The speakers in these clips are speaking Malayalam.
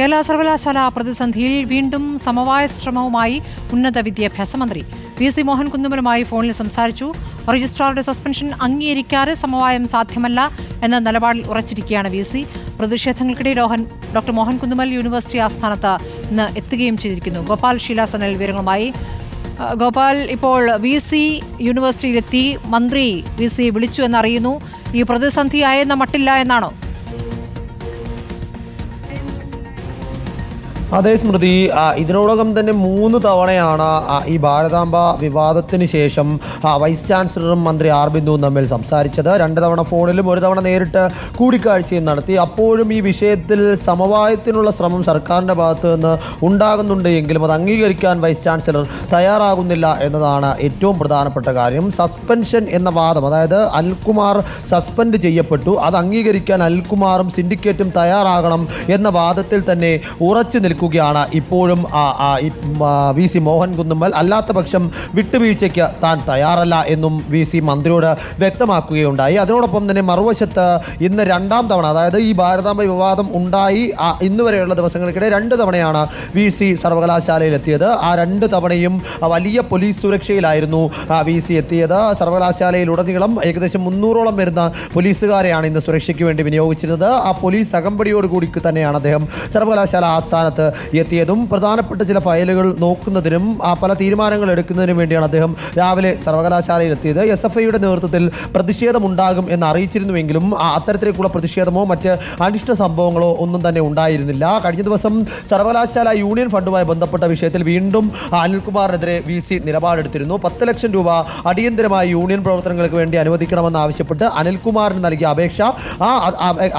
കേരള സർവകലാശാല പ്രതിസന്ധിയിൽ വീണ്ടും സമവായ ശ്രമവുമായി ഉന്നത വിദ്യാഭ്യാസ മന്ത്രി. വി. സി. മോഹൻ കുന്നുമലുമായി ഫോണിൽ സംസാരിച്ചു. രജിസ്ട്രാറുടെ സസ്പെൻഷൻ അംഗീകരിക്കാതെ സമവായം സാധ്യമല്ല എന്ന നിലപാടിൽ ഉറച്ചിരിക്കുകയാണ് വി. സി. പ്രതിഷേധങ്ങൾക്കിടെ രോഹൻ ഡോക്ടർ മോഹൻ കുന്നുമൽ യൂണിവേഴ്സിറ്റി ആസ്ഥാനത്ത് ഇന്ന് എത്തുകയും ചെയ്തിരിക്കുന്നു. ഗോപാൽ ശീലാസനൽ വിവരങ്ങളുമായി. ഗോപാൽ ഇപ്പോൾ വി. സി. യൂണിവേഴ്സിറ്റിയിലെത്തി. മന്ത്രി വി. സി. വിളിച്ചു എന്നറിയുന്നു. ഈ പ്രതിസന്ധിയായെന്ന മട്ടില്ല എന്നാണോ? അതേ സ്മൃതി ഇതിനോടകം തന്നെ മൂന്ന് തവണയാണ് ഈ ഭാരതാംബ വിവാദത്തിന് ശേഷം വൈസ് ചാൻസലറും മന്ത്രി ആർ ബിന്ദുവും തമ്മിൽ സംസാരിച്ചത്. രണ്ട് തവണ ഫോണിലും ഒരു തവണ നേരിട്ട് കൂടിക്കാഴ്ചയും നടത്തി. അപ്പോഴും ഈ വിഷയത്തിൽ സമവായത്തിനുള്ള ശ്രമം സർക്കാരിന്റെ ഭാഗത്ത് നിന്ന് ഉണ്ടാകുന്നുണ്ട് എങ്കിലും അത് അംഗീകരിക്കാൻ വൈസ് ചാൻസലർ തയ്യാറാകുന്നില്ല എന്നതാണ് ഏറ്റവും പ്രധാനപ്പെട്ട കാര്യം. സസ്പെൻഷൻ എന്ന വാദം അതായത് അൽകുമാർ സസ്പെൻഡ് ചെയ്യപ്പെട്ടു അത് അംഗീകരിക്കാൻ അൽകുമാറും സിൻഡിക്കേറ്റും തയ്യാറാകണം എന്ന വാദത്തിൽ തന്നെ ഉറച്ചു നിൽക്കുകയാണ്. ഇപ്പോഴും വി സി മോഹൻ കുന്നുമ്മൽ അല്ലാത്ത പക്ഷം വിട്ടുവീഴ്ചയ്ക്ക് താൻ തയ്യാറല്ല എന്നും വി സി മന്ത്രിയോട് വ്യക്തമാക്കുകയുണ്ടായി. അതിനോടൊപ്പം തന്നെ മറുവശത്ത് ഇന്ന് രണ്ടാം തവണ അതായത് ഈ ഭാരതാംബ വിവാദം ഉണ്ടായി ഇന്ന് വരെയുള്ള ദിവസങ്ങൾക്കിടെ രണ്ട് തവണയാണ് വി സി സർവകലാശാലയിലെത്തിയത് ആ രണ്ട് തവണയും വലിയ പോലീസ് സുരക്ഷയിലായിരുന്നു വി സി എത്തിയത്. സർവകലാശാലയിലുടനീളം ഏകദേശം മുന്നൂറോളം വരുന്ന പോലീസുകാരെയാണ് ഇന്ന് സുരക്ഷയ്ക്ക് വേണ്ടി വിനിയോഗിച്ചിരുന്നത്. ആ പോലീസ് അകമ്പടിയോടുകൂടി തന്നെയാണ് അദ്ദേഹം സർവകലാശാല ആസ്ഥാനത്ത് എത്തിയതും പ്രധാനപ്പെട്ട ചില ഫയലുകൾ നോക്കുന്നതിനും പല തീരുമാനങ്ങൾ എടുക്കുന്നതിനും വേണ്ടിയാണ് അദ്ദേഹം രാവിലെ സർവകലാശാലയിൽ എത്തിയത് എസ് എഫ് ഐയുടെ നേതൃത്വത്തിൽ പ്രതിഷേധമുണ്ടാകും എന്ന് അറിയിച്ചിരുന്നുവെങ്കിലും അത്തരത്തിലേക്കുള്ള പ്രതിഷേധമോ മറ്റ് അനിഷ്ട സംഭവങ്ങളോ ഒന്നും തന്നെ ഉണ്ടായിരുന്നില്ല. കഴിഞ്ഞ ദിവസം സർവകലാശാല യൂണിയൻ ഫണ്ടുമായി ബന്ധപ്പെട്ട വിഷയത്തിൽ വീണ്ടും അനിൽകുമാറിനെതിരെ വി സി നിലപാടെടുത്തിരുന്നു. പത്ത് ലക്ഷം രൂപ അടിയന്തരമായി യൂണിയൻ പ്രവർത്തനങ്ങൾക്ക് വേണ്ടി അനുവദിക്കണമെന്ന് ആവശ്യപ്പെട്ട് അനിൽകുമാറിന് നൽകിയ അപേക്ഷ ആ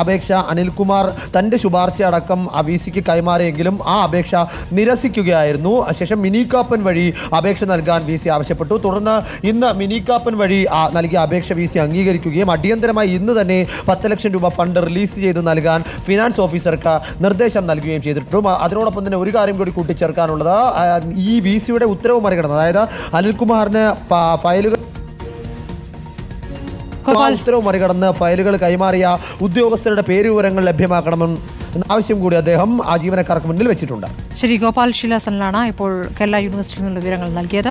അപേക്ഷ അനിൽകുമാർ തന്റെ ശുപാർശ അടക്കം വി സിക്ക് കൈമാറിയെങ്കിലും ആ അപേക്ഷ നിരസിക്കുകയായിരുന്നു. ശേഷം മിനിക്കാപ്പൻ വഴി അപേക്ഷ നൽകാൻ വി സി ആവശ്യപ്പെട്ടു. തുടർന്ന് ഇന്ന് മിനിക്കാപ്പൻ വഴി നൽകിയ അപേക്ഷ വി സി അംഗീകരിക്കുകയും അടിയന്തരമായി ഇന്ന് തന്നെ പത്ത് ലക്ഷം രൂപ ഫണ്ട് റിലീസ് ചെയ്ത് നൽകാൻ ഫിനാൻസ് ഓഫീസർക്ക് നിർദ്ദേശം നൽകുകയും ചെയ്തിട്ടുണ്ട് അതിനോടൊപ്പം തന്നെ ഒരു കാര്യം കൂടി കൂട്ടിച്ചേർക്കാനുള്ളത് ഈ വി സിയുടെ ഉത്തരവ് മറികടന്ന് അതായത് അനിൽകുമാറിന് ഫയലുകൾ ഉത്തരവ് മറികടന്ന് ഫയലുകൾ കൈമാറിയ ഉദ്യോഗസ്ഥരുടെ പേരുവിവരങ്ങൾ ലഭ്യമാക്കണമെന്ന് എന്ന ആവശ്യം കൂടി അദ്ദേഹം ആ ജീവനക്കാർക്ക് മുന്നിൽ വെച്ചിട്ടുണ്ട്. ശ്രീ ഗോപാൽ ശിലാസനിലാണ് ഇപ്പോൾ കേരള യൂണിവേഴ്സിറ്റിയിൽ നിന്നുള്ള വിവരങ്ങൾ നൽകിയത്.